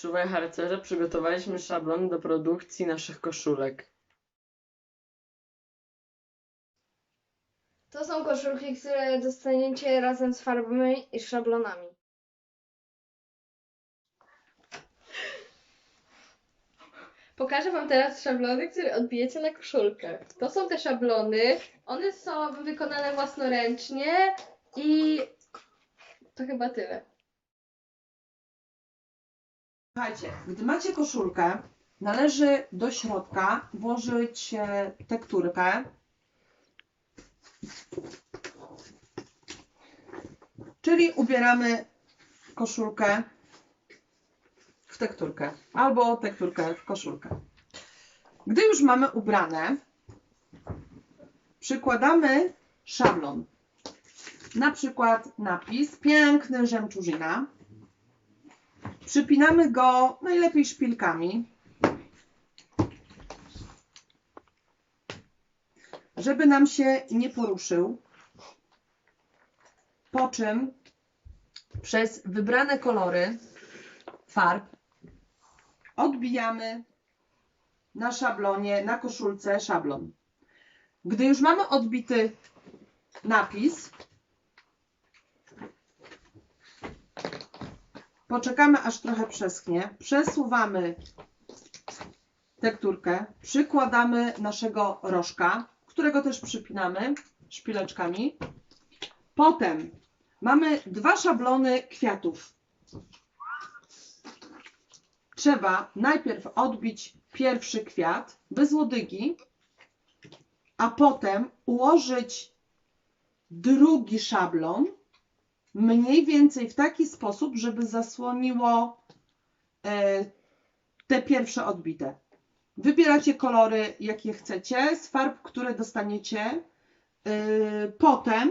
Czuwaj harcerze, przygotowaliśmy szablon do produkcji naszych koszulek. To są koszulki, które dostaniecie razem z farbami i szablonami. Pokażę Wam teraz szablony, które odbijecie na koszulkę. To są te szablony. One są wykonane własnoręcznie i to chyba tyle. Słuchajcie, gdy macie koszulkę, należy do środka włożyć e, tekturkę. Czyli ubieramy koszulkę w tekturkę albo tekturkę w koszulkę. Gdy już mamy ubrane, przykładamy szablon. Na przykład napis piękny żemczuzina. Przypinamy go najlepiej szpilkami, żeby nam się nie poruszył. Po czym przez wybrane kolory farb odbijamy na szablonie, na koszulce szablon. Gdy już mamy odbity napis, Poczekamy aż trochę przeschnie. Przesuwamy tekturkę. Przykładamy naszego rożka, którego też przypinamy szpileczkami. Potem mamy dwa szablony kwiatów. Trzeba najpierw odbić pierwszy kwiat bez łodygi, a potem ułożyć drugi szablon mniej więcej w taki sposób, żeby zasłoniło e, te pierwsze odbite. Wybieracie kolory, jakie chcecie, z farb, które dostaniecie. E, Potem,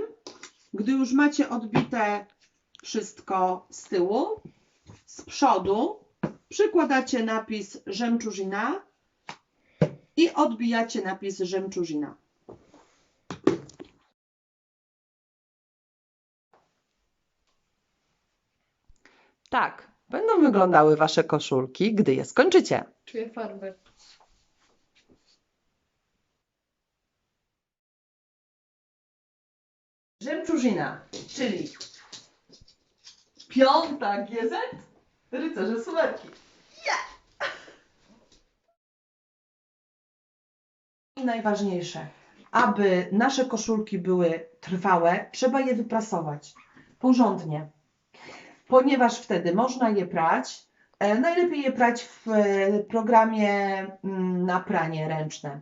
gdy już macie odbite wszystko z tyłu, z przodu przykładacie napis żemczuzina i odbijacie napis żemczuzina. Tak, będą wyglądały Wasze koszulki, gdy je skończycie. Czuję farbę. Żemczuzina, czyli piąta GZ, rycerze sumerki. I najważniejsze, aby nasze koszulki były trwałe, trzeba je wyprasować porządnie, ponieważ wtedy można je prać. E, Najlepiej je prać w e, programie mm, na pranie ręczne.